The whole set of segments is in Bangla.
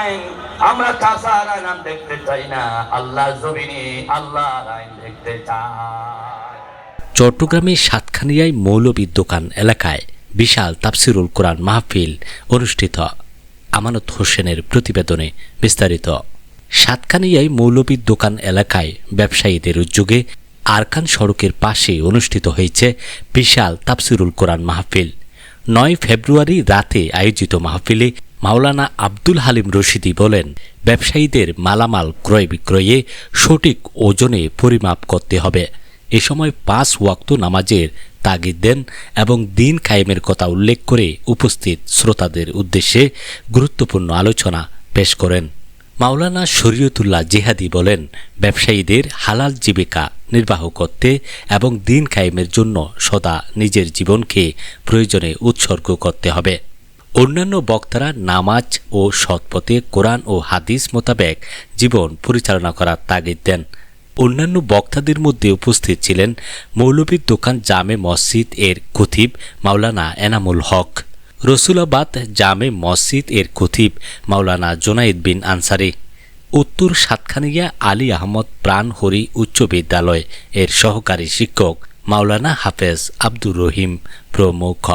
আইন আমরা চাষার আইন দেখতে চাই না। আল্লাহ জমিনে আল্লাহর আইন দেখতে চাই। চট্টগ্রামের সাতখানিয়ায় মৌলবীর দোকান এলাকায় বিশাল তাফসিরুল কোরআন মাহফিল অনুষ্ঠিত। আমানত হোসেনের প্রতিবেদনে বিস্তারিত। সাতখানিয়ায় মৌলবীর দোকান এলাকায় ব্যবসায়ীদের উদ্যোগে আরকান সড়কের পাশে অনুষ্ঠিত হয়েছে বিশাল তাফসিরুল কোরআন মাহফিল। নয় ফেব্রুয়ারি রাতে আয়োজিত মাহফিলে মাওলানা আব্দুল হালিম রশিদি বলেন, ব্যবসায়ীদের মালামাল ক্রয় বিক্রয়ে সঠিক ওজনে পরিমাপ করতে হবে। এ সময় পাঁচ ওয়াক্ত নামাজের তাগিদ দেন এবং দিন কায়েমের কথা উল্লেখ করে উপস্থিত শ্রোতাদের উদ্দেশ্যে গুরুত্বপূর্ণ আলোচনা পেশ করেন। মাওলানা শরীয়তুল্লাহ জেহাদি বলেন, ব্যবসায়ীদের হালাল জীবিকা নির্বাহ করতে এবং দিন কায়েমের জন্য সদা নিজের জীবনকে প্রয়োজনে উৎসর্গ করতে হবে। অন্যান্য বক্তারা নামাজ ও সৎপথে কোরআন ও হাদিস মোতাবেক জীবন পরিচালনা করার তাগিদ দেন। অন্যান্য বক্তাদের মধ্যে উপস্থিত ছিলেন মৌলবীর দোকান জামে মসজিদ এর খতিব মাওলানা এনামুল হক, রসুলাবাদ জামে মসজিদ এর খতিব মাওলানা জোনাইদ বিন আনসারি, উত্তর সাতখানিয়া আলী আহমদ প্রাণহরি উচ্চ বিদ্যালয় এর সহকারী শিক্ষক মাওলানা হাফেজ আব্দুর রহিম প্রমুখ।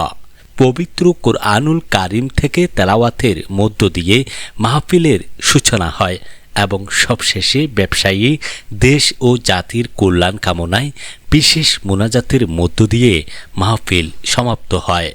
পবিত্র কোরআনুল কারিম থেকে তেলাওয়াতের মধ্য দিয়ে মাহফিলের সূচনা হয় এবং সবশেষে ব্যবসায়ী, দেশ ও জাতির কল্যাণ কামনায় বিশেষ মোনাজাতের মধ্য দিয়ে মাহফিল সমাপ্ত হয়।